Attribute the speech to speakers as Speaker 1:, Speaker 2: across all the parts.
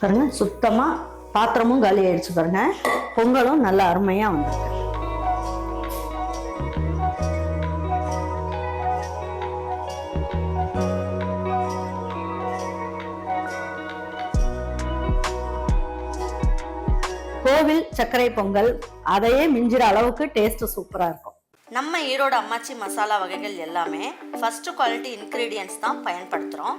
Speaker 1: பாருங்கள் சுத்தமாக பாத்திரமும் காலி ஆயிடுச்சு பாருங்க. பொங்கலும் நல்ல அருமையாக வந்திருக்கு. கோவில் சர்க்கரை பொங்கல் அதையே மிஞ்சிற அளவுக்கு டேஸ்ட் சூப்பரா இருக்கும்.
Speaker 2: நம்ம ஈரோடு அம்மாச்சி மசாலா வகைகள் எல்லாமே ஃபர்ஸ்ட் குவாலிட்டி இன்க்ரீடியன்ஸ் தான் பயன்படுத்துகிறோம்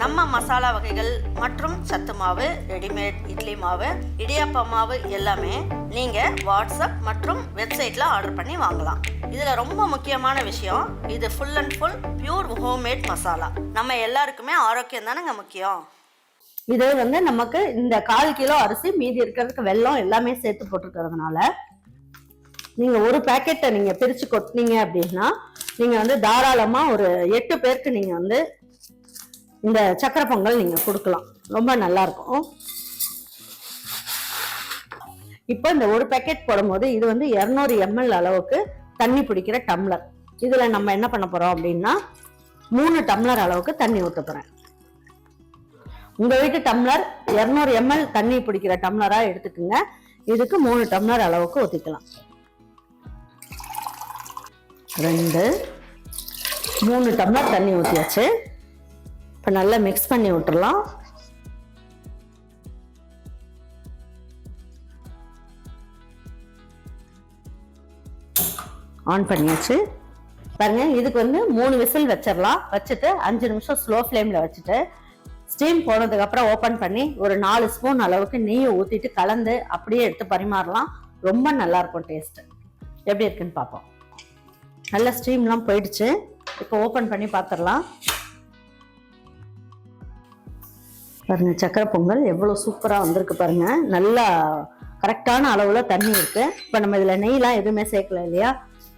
Speaker 2: நம்ம மசாலா வகைகள் மற்றும் சத்து மாவு ரெடிமேட் இட்லி மாவு இடியாப்ப மாவு எல்லாமே நீங்கள் வாட்ஸ்அப் மற்றும் வெப்சைட்டில் ஆர்டர் பண்ணி வாங்கலாம். இதில் ரொம்ப முக்கியமான விஷயம் இது full and full pure homemade masala நம்ம எல்லாருக்குமே ஆரோக்கியம் தானேங்க முக்கியம்?
Speaker 1: இது வந்து நமக்கு இந்த கால் கிலோ அரிசி மீதி இருக்கிறதுக்கு வெல்லம் எல்லாமே சேர்த்து போட்டிருக்கிறதுனால நீங்கள் ஒரு பேக்கெட்டை நீங்கள் பிரித்து கொட்டினீங்க அப்படின்னா நீங்கள் வந்து தாராளமாக ஒரு எட்டு பேருக்கு நீங்கள் வந்து இந்த சக்கரை பொங்கல் நீங்கள் கொடுக்கலாம். ரொம்ப நல்லா இருக்கும் இப்போ இந்த ஒரு பேக்கெட் போடும்போது இது வந்து இரநூறு எம்எல் அளவுக்கு தண்ணி பிடிக்கிற டம்ளர் இதில் நம்ம என்ன பண்ண போகிறோம் அப்படின்னா மூணு டம்ளர் அளவுக்கு தண்ணி ஊற்ற போகிறேன் உங்கள் வீட்டு டம்ளர் இரநூறு எம்எல் தண்ணி பிடிக்கிற டம்ளராக எடுத்துக்கோங்க. இதுக்கு மூணு டம்ளர் அளவுக்கு ஊற்றிக்கலாம் ரெண்டு மூணு டம்ளர் தண்ணி ஊற்றியாச்சு இப்போ நல்லா மிக்ஸ் பண்ணி விட்டுறலாம். ஆன் பண்ணியாச்சு. பாருங்க இதுக்கு வந்து மூணு விசில் வச்சிடலாம். வச்சுட்டு அஞ்சு நிமிஷம் ஸ்லோ ஃப்ளேமில் வச்சுட்டு ஸ்டீம் போனதுக்கு அப்புறம் ஓப்பன் பண்ணி ஒரு நாலு ஸ்பூன் அளவுக்கு நெய்யை ஊற்றிட்டு கலந்து அப்படியே எடுத்து பரிமாறலாம். ரொம்ப நல்லா இருக்கும் டேஸ்ட் எப்படி இருக்குன்னு பார்ப்போம். நல்லா ஸ்டீம்லாம் போயிடுச்சு. இப்போ ஓப்பன் பண்ணி பார்த்துடலாம். பாருங்க சக்கரை பொங்கல் எவ்வளோ சூப்பராக வந்திருக்கு பாருங்க. நல்லா கரெக்டான அளவில் தண்ணி இருக்கு. இப்போ நம்ம இதில் நெய்லாம் எதுவுமே சேர்க்கல இல்லையா?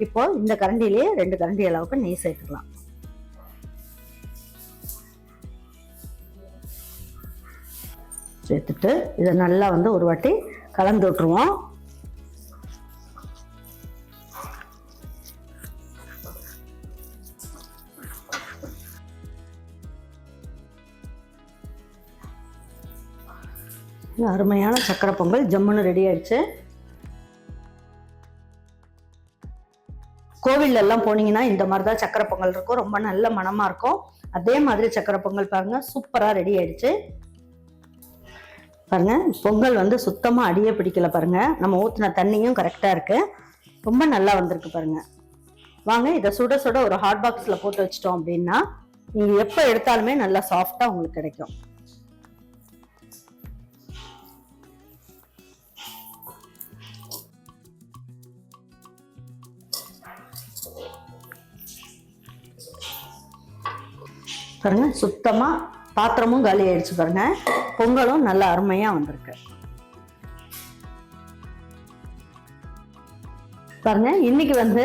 Speaker 1: இப்போ இந்த கரண்டிலேயே ரெண்டு கரண்டி அளவுக்கு நெய் சேர்த்துக்கலாம். சேர்த்துட்டு இதை நல்லா வந்து ஒரு வாட்டி கலந்து விட்டுருவோம். அருமையான சக்கரை பொங்கல். ஜம்முன்னு ரெடி ஆயிடுச்சு. கோவில்ல எல்லாம் போனீங்கன்னா இந்த மாதிரி தான் சக்கரை பொங்கல் இருக்கும். ரொம்ப நல்ல மணமா இருக்கும். அதே மாதிரி சக்கரை பொங்கல் பாருங்க சூப்பரா ரெடி ஆயிடுச்சு. பாருங்க பொங்கல் வந்து சுத்தமா அடியே பிடிக்கல பாருங்க. நம்ம ஊற்றின தண்ணியும் கரெக்டா இருக்கு. ரொம்ப நல்லா வந்திருக்கு பாருங்க. வாங்க இதை சுட சுட ஒரு ஹாட் பாக்ஸ்ல போட்டு வச்சிட்டோம் அப்படின்னா நீங்க எப்ப எடுத்தாலுமே நல்லா சாஃப்டா உங்களுக்கு கிடைக்கும். பாருங்க சுத்தமா பாத்திரமும் காலி ஆயிடுச்சு பாருங்க. பொங்கலும் நல்ல அருமையா வந்திருக்கு. பாருங்க இன்னைக்கு வந்து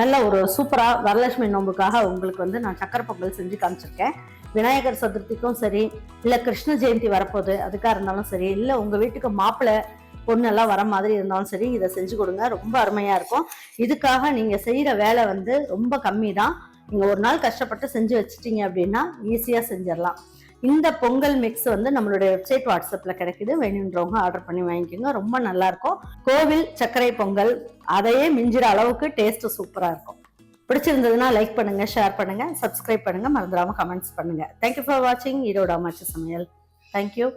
Speaker 1: நல்ல ஒரு சூப்பரா வரலட்சுமி நோம்புக்காக உங்களுக்கு வந்து நான் சக்கரை பொங்கல் செஞ்சு காமிச்சிருக்கேன். விநாயகர் சதுர்த்திக்கும் சரி இல்ல கிருஷ்ண ஜெயந்தி வரப்போகுது அதுக்காக இருந்தாலும் சரி இல்ல உங்க வீட்டுக்கு மாப்பிள்ளை பொண்ணு எல்லாம் வர மாதிரி இருந்தாலும் சரி இதை செஞ்சு கொடுங்க. ரொம்ப அருமையா இருக்கும். இதுக்காக நீங்க செய்யற வேலை வந்து ரொம்ப கம்மி தான் நீங்கள் ஒரு நாள் கஷ்டப்பட்டு செஞ்சு வச்சுட்டீங்க அப்படின்னா ஈஸியாக செஞ்சிடலாம். இந்த பொங்கல் மிக்ஸ் வந்து நம்மளுடைய வெப்சைட் வாட்ஸ்அப்பில் கிடைக்குது. வேணுன்றவங்க ஆர்டர் பண்ணி வாங்கிக்கோங்க. ரொம்ப நல்லாயிருக்கும் கோவில் சர்க்கரை பொங்கல் அதையே மிஞ்சிற அளவுக்கு டேஸ்ட்டு சூப்பராக இருக்கும். பிடிச்சிருந்ததுன்னா லைக் பண்ணுங்க ஷேர் பண்ணுங்க சப்ஸ்கிரைப் பண்ணுங்க. மறந்துடாம கமெண்ட்ஸ் பண்ணுங்க. தேங்க்யூ ஃபார் வாட்சிங் ஈரோடு அம்மாச்சி சமையல். தேங்க்யூ